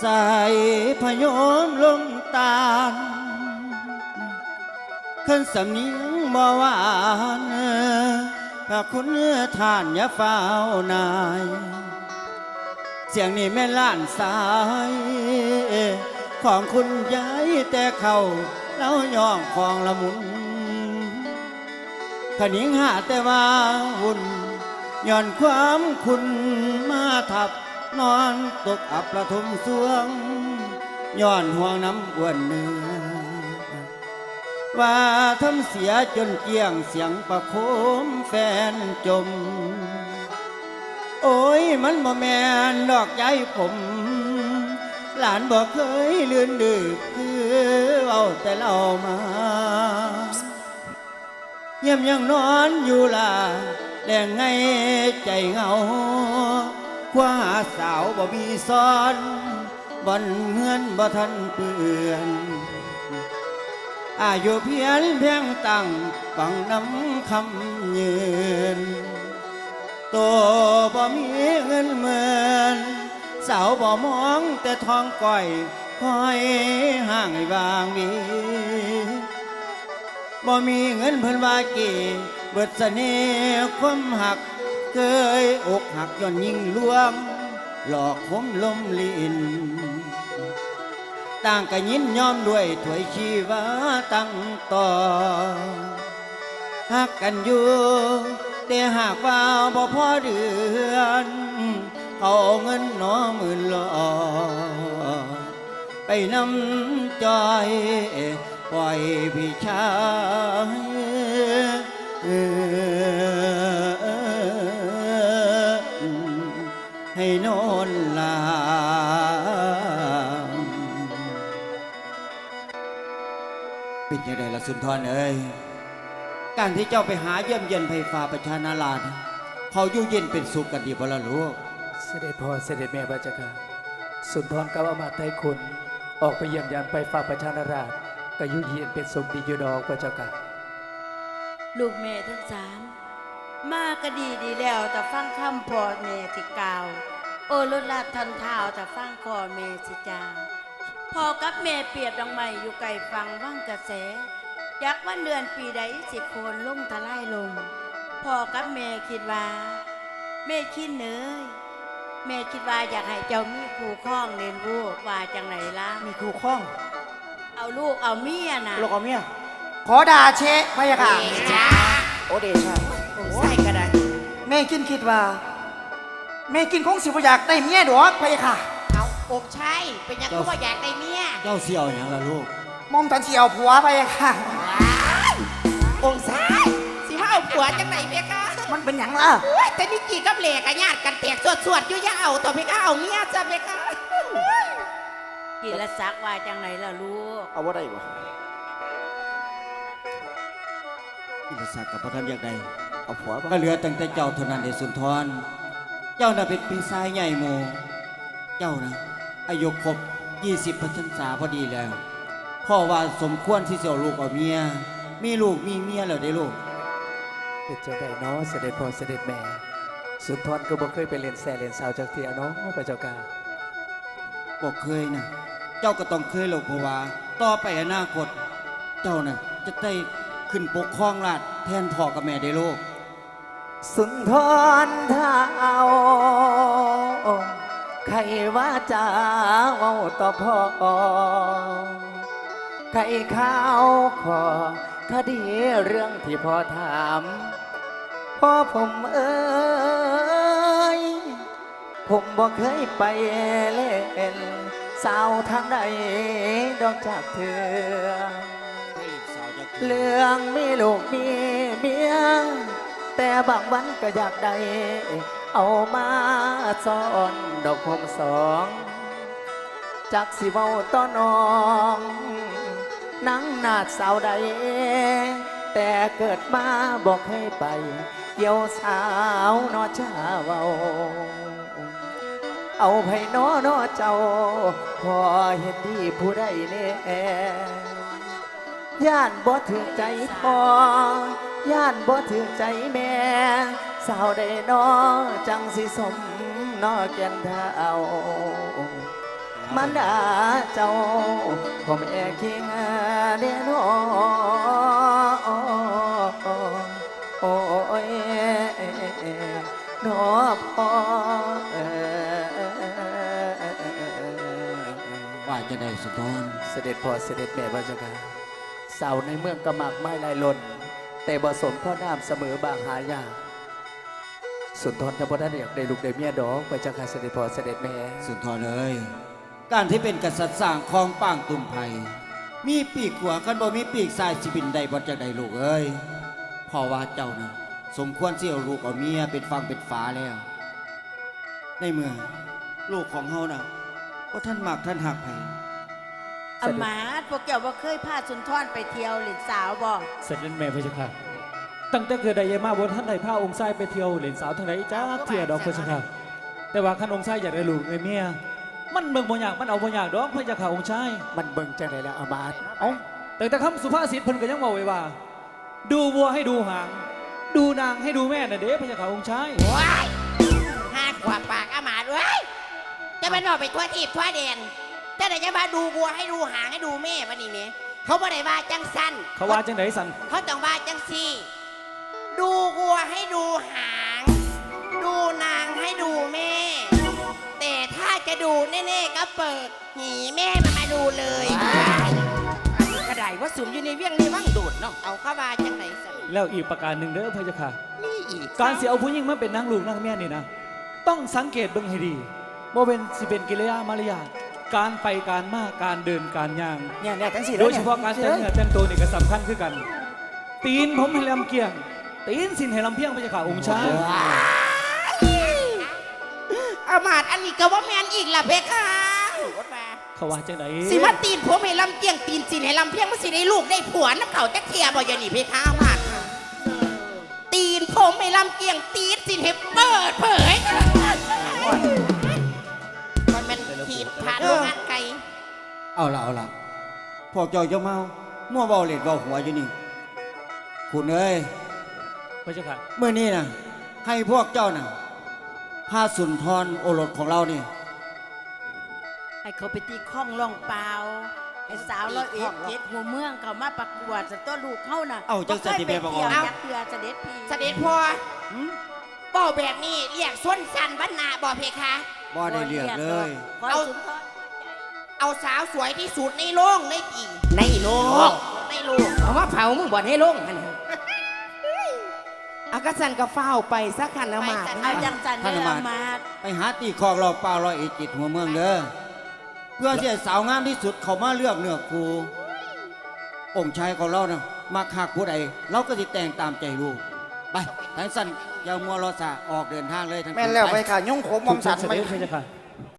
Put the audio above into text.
ใส่พยมลมตาลขึ้นสำเนียงบ่หวานพระคุณท่านยาเฝ้านาย เสียงนี้แม่ล้านสาย ของคุณยายแต่เขาแล้วย่องของละมุนขนิงหาแต่ว่าหุ่นย้อนความคุณมาทับ นอนตกอับประทมสวงย้อนห่วงน้ำอ้วนเนื้อว่าทำเสียจนเกี้ยงเสียงประโคมแฟนจม โอ้ยมันบ่แมนดอกใจผม หลานบอกเคยลื่นดื้อคือเอาแต่เรามาเยี่ยมยังนอนอยู่ล่ะแดงไงใจเหงา คว้าสาวบ่มีซ้อนบ่นเฮือนบ่ทันเปื่อนอายุเพียนเพียงตั้งฟังน้ำคำยืนโตบ่มีเงินเหมือนสาวบ่มองแต่ทองก้อยคอยห่างบางวีบ่มีเงินเพิ่นว่ากี่เบิดเสน่ห์ความหัก เคยอกหักย้อนยิ่งลวง หลอกคมลมลินต่างกันยินยอมด้วยถวยชีวาตั้งต่อหักกันอยู่แต่หากว่าบ่พอเดือนเขาเอาเงินหนอมื่นหลอไปนำจอยปล่อยพี่ชาย สุนทรเอ้ยการที่เจ้าไปหาเยี่ยมเยียนไฟฟ้าประชานาราชเขาอยู่เย็นเป็นสุขกันดีบ่ละลูกเสด็จพ่อเสด็จแม่พระเจ้าค่ะสุนทรกับอมาตย์ไทยคุณออกไปเยี่ยมยามไปฝ่าประชานาราชก็อยุเยียนเป็นสมดีอยู่ดอกพระเจ้าค่ะลูกแม่ทั้งสามมาก็ดีดีแล้วแต่ฟังคำพ่อแม่ที่กล่าว โอรสลาดทันเท้าแต่ฟังพ่อแม่สิจาพ่อกับแม่เปรียบดังไม่อยู่ไกลฟังว่างกระแส ยักวันเดือนปีใดสิโคนลงทลายลงพ่อกับแม่คิดว่าแม่คิดเนยแม่คิดว่าอยากให้เจ้ามีคู่ข้องเรียนรู้ว่าจังไหนล่ะมีครูข้อง เอาลูกเอาเมียน่ะลูกเอาเมียขอด่าเชะพะยะค่ะจ้าโอเดชาใส่ก็ได้แม่กินคิดว่าแม่กินคงสิบ่อยากได้เมียดอกพะยะค่ะเอาอกใช่เป็นหยังก็ว่าอยากได้เมียเจ้าเสี่ยวอย่างละลูกมอมตันสิเอาผัวพะยะค่ะ องค์ซ้ายสิว่าเอาผัวจังไหนเมียคะมันเป็นหยังล่ะ โอ้ยแต่นี่กี่กับเหล็กอะญาติกันแตกสวดสวดๆอยู่อยาเอาต่อเมียคะเอาเมียจ้ะเมียคะกินละซักว่าจังไหนล่ะลูกเอาบ่ได้บ่อินทศักดิ์กับพระท่านอยากใดเอาผัวบ่ก็เหลือตั้งแต่เจ้าเท่านั้นเดชสุนทร เจ้าน่ะเป็นปีศาจใหญ่โม เจ้านะอายุครบ20พรรษาพอดีแล้ว พ่อว่าสมควรที่จะเอาลูกเอาเมีย มีลูกมีเมียแล้วได้ลูกเป็นจังไดเนาะเสด็จพ่อเสด็จแม่ สุนทรก็บ่เคยไปเล่นแซ่เล่นสาวจากเทียเนาะพระเจ้าค่ะบอกเคยนะเจ้าก็ต้องเคยหรอกเพราะว่าต่อไปอนาคต เจ้าน่ะจะได้ขึ้นปกครองราชย์แทนพ่อกับแม่ได้ลูกสุนทรเท้าใครว่าจะเว้าต่อพ่อใครข้าวขอ คดีเรื่องที่พ่อถามพ่อผมเอ้ยผมบ่เคยไปเล่น สาวทางใดดอกจากเธอ เรื่องมีลูกมีเมียแต่บางวันก็อยากได้ เอามาซ่อนดอกผมสอง จากสิเว้าต้อนน้อง นังนาดสาวใด แต่เกิดมาบอกให้ไป เกี่ยวสาวนอชาเว้าเอาไผน้อนอเจ้า พอเห็นดีผู้ใดเน่ย่านบ่ถือใจพ่อย่านบ่ถือใจแม่ สาวใดนอจังสิสมนอแก่นเท้ามันดาเจ้าผมแอกคิง เดนอโอ้ยนอพอว่าจะได้สุนทรเสด็จพ่อเสด็จแม่พระเจ้าค่ะสาวในเมืองก็มากไม้ลายล้นแต่บ่สมพ่อน้ำเสมอบางหายากสุนทรทพท่านอยากได้ลูกได้เมียดอกพระเจ้าค่ะเสด็จพ่อเสด็จแม่ สุนทรเอ้ยการที่เป็นกษัตริย์สร้างคลองป้างตุ่มไผ่ มีปีกขวาคันบ่มีปีกซ้ายสิบินใดบ่จากใดลูกเอ้ยพ่อว่าเจ้านะสมควรเสี่ยวลูกเอาเมียเป็นฟังเป็นฝาแล้ว ในเมื่อลูกของเฮานะว่าท่านมากท่านหักไผ่อำมาตย์พวกแกว่าเคยพาสุนทรไปเที่ยวหลินสาวบ่เสร็จแล้วแม่พระเจ้าค่ะ ตั้งแต่เกิดได้ยายมาบนท่านใดพาองค์ชายไปเที่ยวเหล่นสาวทางไหนจ้าเที่ยวดอกพระเจ้าค่ะ แต่ว่าขันองค์ชายอยากได้ลูกไอ้เมีย มันเบิ่งบ่อยากมันเอาบ่อยากดอกพระเจ้าค่ะองค์ชายมันเบิ่งจังไดแล้วอามาตย์เอ้าแต่แต่คำสุภาษิตเพิ่นก็ยังบอกไว้ว่า ดูวัวให้ดูหาง ดูนางให้ดูแม่น่ะเด้พระเจ้าค่ะองค์ชายว้ายห้าขวบปากอาหมาดเว้ยจะไปนอกไปทั่วทีบทั่วแดนแต่ไหนจะมาดูวัวให้ดูหางให้ดูแม่วะนี่เนี่ยเขาบ่ได้ว่าจังสั้นเขาว่าจังไดสันเขาต้องว่าจังสี่ ดูวัวให้ดูหาง ก็เปิดหีแม่มามาดูเลย กระไดว่าสุมอยู่ในเวียงในว่างโดดเนาะเอาเข้ามาจังไหนสิแล้วอีกประการหนึ่งเด้อพระเจ้าค่ะ นี่อีกการเสียเอาผู้หญิงมาเป็นนางลูกนางแม่นี่นะ ต้องสังเกตเบิ่งให้ดีว่าเป็นสิเป็นกิริยามารยาทการไปการมาการเดินการย่าง เนี่ยเนี่ยจังสี่โดยเฉพาะการแต่งเนื้อแต่งตัวนี่ก็สำคัญคือกัน ตีนผมให้ลำเกียง ตีนสินให้ลำเพียงพระเจ้าค่ะองค์ชาย อามาดอันนี้ก็ว่าแมนอีกล่ะเพคะว ดมาเขาว่าจังไดสิมาตีนผมให้ลำเกียงตีนสินให้ลำเพียงมันสิได้ลูกได้ผัวน้ำเขาจะเคลียร์บ่อยานี่เพคะอามาดค่ะตีนผมให้ลำเกียงตีนสินให้เปิดเผยมันเป็นขีดผ่านโรงงานไก่เอาละเอาละพวกเจ้าจะเมามั่วเบาเล็ดเบาหัวอยู่นี่คุณเอ้ยพระเจ้าค่ะเมื่อนี้นะให้พวกเจ้านะพาสุนทรโอรสของเรานี่ ให้เขาไปตีข้องล่องเปล่าให้สาวร้อยเอ็ดเจ็ดหัวเมืองเขามาประกวดสตัวลูกเขาน่ะเอาจังสันติบ่แม่เคยบอกไปว่าเที่ยวยักเรือเสด็จพีเสด็จพ่อเป้าแบบนี้เรียกส้นสันบ้านนาบ่เพคะบ่ได้เลือกเลยขอเอาสุนทรเอาสาวสวยที่สุดในโลกในปีในโลกในโลกเอามาเผามึงบ่อนให้ลงอันนี้เอากระสันก็เฝ้าไปสักขันเอามาดเอาจังสันท่านเด้ออาอามามาตตย์ไปหาตีคอกเราเปล่าเราเอจิตหัวเมืองเด้อ เพื่อที่ให้สาวงามที่สุดเขามาเลือกเนื้อครูองค์ชายของเรานะมาคักผู้ใดเราก็สิแต่งตามใจลูกไปทั้งสั้นอย่ามัวรอสาออกเดินทางเลยทั้งแม่นแล้วไปค่ะ ยุ่งโขมมอมสันเสไปด็จพระเจ้าค่ะ